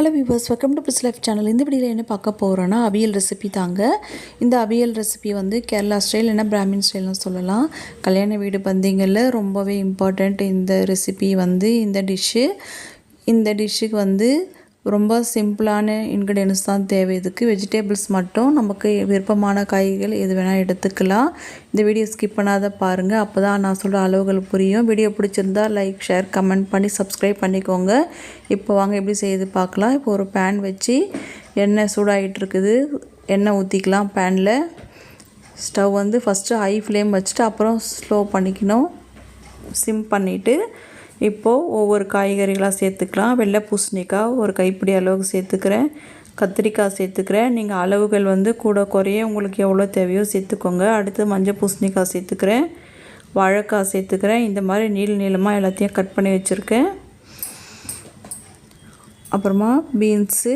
Hello viewers welcome to biz life channel இந்த வீடியோவில் என்ன பார்க்க போகிறோன்னா அவியல் ரெசிபி தாங்க. இந்த அவியல் ரெசிபி வந்து கேரளா ஸ்டைல் இல்லைன்னா பிராமின் ஸ்டைல்னு சொல்லலாம். கல்யாண வீடு பந்திங்களில் ரொம்பவே இம்பார்ட்டண்ட் இந்த ரெசிபி வந்து இந்த டிஷ்ஷு இந்த டிஷ்ஷுக்கு வந்து ரொம்ப சிம்பிளான இன்க்ரீடியன்ஸ் தான் தேவை. இதுக்கு வெஜிடபிள்ஸ் மட்டும் நமக்கு விருப்பமான காய்கள் எது வேணால் எடுத்துக்கலாம். இந்த வீடியோ ஸ்கிப் பண்ணாத பாருங்கள் அப்போ தான் நான் சொல்கிற அளவுகள் புரியும். வீடியோ பிடிச்சிருந்தா லைக் ஷேர் கமெண்ட் பண்ணி சப்ஸ்கிரைப் பண்ணிக்கோங்க. இப்போ வாங்க எப்படி செய்யுது பார்க்கலாம். இப்போ ஒரு பேன் வச்சு எண்ணெய் சூடாகிட்டு இருக்குது. எண்ணெய் ஊற்றிக்கலாம் பேனில் ஸ்டவ் வந்து ஃபஸ்ட்டு ஹை ஃப்ளேம் வச்சுட்டு அப்புறம் ஸ்லோ பண்ணிக்கணும். சிம் பண்ணிவிட்டு இப்போது ஒவ்வொரு காய்கறிகளாக சேர்த்துக்கலாம். வெள்ளை பூசணிக்காய் ஒரு கைப்பிடி அளவுக்கு சேர்த்துக்கிறேன். கத்திரிக்காய் சேர்த்துக்கிறேன். நீங்கள் அளவுகள் வந்து கூட குறைய உங்களுக்கு எவ்வளோ தேவையோ சேர்த்துக்கோங்க. அடுத்து மஞ்சள் பூசணிக்காய் சேர்த்துக்கிறேன். வாழைக்காய் சேர்த்துக்கிறேன். இந்த மாதிரி நீள நீளமாக எல்லாத்தையும் கட் பண்ணி வச்சுருக்கேன். அப்புறமா பீன்ஸு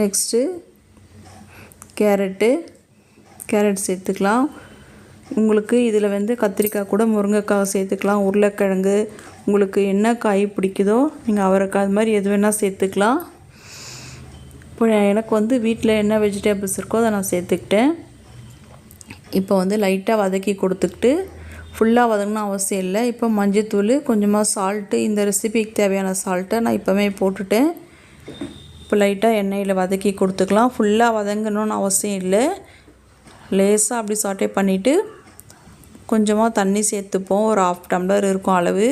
நெக்ஸ்ட்டு கேரட்டு. கேரட் சேர்த்துக்கலாம். உங்களுக்கு இதில் வந்து கத்திரிக்காய் கூட முருங்கைக்காய் சேர்த்துக்கலாம் உருளைக்கிழங்கு. உங்களுக்கு என்ன காய் பிடிக்குதோ நீங்கள் அவரைக்காய் அது மாதிரி எது வேணால் சேர்த்துக்கலாம். இப்போ எனக்கு வந்து வீட்டில் என்ன வெஜிடபிள்ஸ் இருக்கோ அதை நான் சேர்த்துக்கிட்டேன். இப்போ வந்து லைட்டாக வதக்கி கொடுத்துக்கிட்டு ஃபுல்லாக வதங்கணும் அவசியம் இல்லை. இப்போ மஞ்சத்தூள் கொஞ்சமாக சால்ட்டு இந்த ரெசிபிக்கு தேவையான சால்ட்டை நான் இப்போவே போட்டுட்டேன். இப்போ லைட்டாக எண்ணெயில் வதக்கி கொடுத்துக்கலாம். ஃபுல்லாக வதங்கணும்னு அவசியம் இல்லை. லேசாக அப்படி சாட்டே பண்ணிவிட்டு கொஞ்சமாக தண்ணி சேர்த்துப்போம். ஒரு ஆஃப் டம்ளர் இருக்கும் அளவு.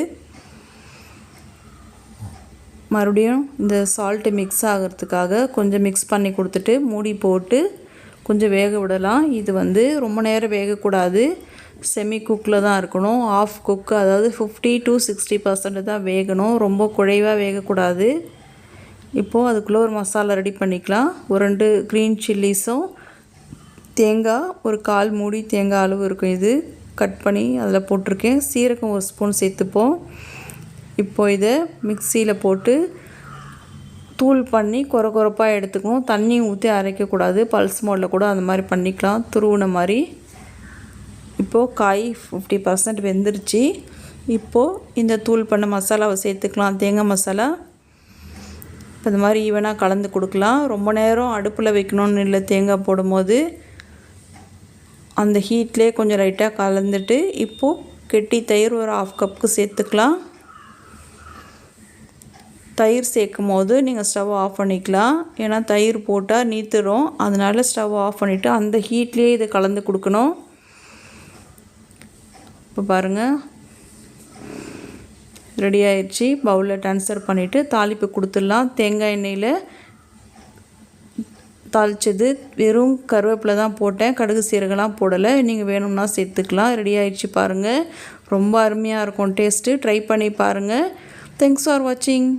மறுபடியும் இந்த சால்ட்டு மிக்ஸ் ஆகிறதுக்காக கொஞ்சம் மிக்ஸ் பண்ணி கொடுத்துட்டு மூடி போட்டு கொஞ்சம் வேக விடலாம். இது வந்து ரொம்ப நேரம் வேகக்கூடாது. செமி குக்கில் தான் இருக்கணும். ஆஃப் குக் அதாவது ஃபிஃப்டி டு சிக்ஸ்டி பர்சன்ட் தான் வேகணும். ரொம்ப குழைவாக வேகக்கூடாது. இப்போது அதுக்குள்ளே ஒரு மசாலா ரெடி பண்ணிக்கலாம். ஒரு ரெண்டு க்ரீன் சில்லிஸும் தேங்காய் ஒரு கால் மூடி தேங்காய் அளவு இருக்கும் இது. கட் பண்ணி அதில் போட்டிருக்கேன். சீரகம் ஒரு ஸ்பூன் சேர்த்துப்போம். இப்போ இதை மிக்சியில் போட்டு தூள் பண்ணி குறை குறைப்பாக எடுத்துக்கணும் தண்ணி ஊற்றி அரைக்கக்கூடாது பல்ஸ் மோடில் கூட அந்த மாதிரி பண்ணிக்கலாம். துருவின மாதிரி. இப்போது காய் ஃபிஃப்டி பர்சன்ட் வெந்துருச்சு. இப்போது இந்த தூள் பண்ண மசாலாவை சேர்த்துக்கலாம். தேங்காய் மசாலா. இப்போ இந்த மாதிரி ஈவனாக கலந்து கொடுக்கலாம். ரொம்ப நேரம் அடுப்பில் வைக்கணும்னு இல்லை. தேங்காய் போடும்போது அந்த ஹீட்லேயே கொஞ்சம் லைட்டாக கலந்துட்டு இப்போது கெட்டி தயிர் ஒரு ஆஃப் கப்புக்கு சேர்த்துக்கலாம். தயிர் சேர்க்கும் போது நீங்கள் ஸ்டவ் ஆஃப் பண்ணிக்கலாம். ஏன்னா தயிர் போட்டால் நீத்துரும். அதனால் ஸ்டவ் ஆஃப் பண்ணிவிட்டு அந்த ஹீட்லேயே இதை கலந்து கொடுக்கணும். இப்போ பாருங்கள் ரெடி ஆயிடுச்சு. பவுலில் ட்ரான்ஸ்ஃபர் பண்ணிவிட்டு தாளிப்பு கொடுத்துடலாம். தேங்காய் எண்ணெயில் தாளித்தது வெறும் கருவேப்பிலை தான் போட்டேன். கடுகு சீரகெல்லாம் போடலை. நீங்கள் வேணும்னா சேர்த்துக்கலாம். ரெடி ஆயிடுச்சு பாருங்கள் ரொம்ப அருமையாக இருக்கும் டேஸ்ட்டு. ட்ரை பண்ணி பாருங்கள் தேங்க்ஸ் ஃபார் வாட்சிங்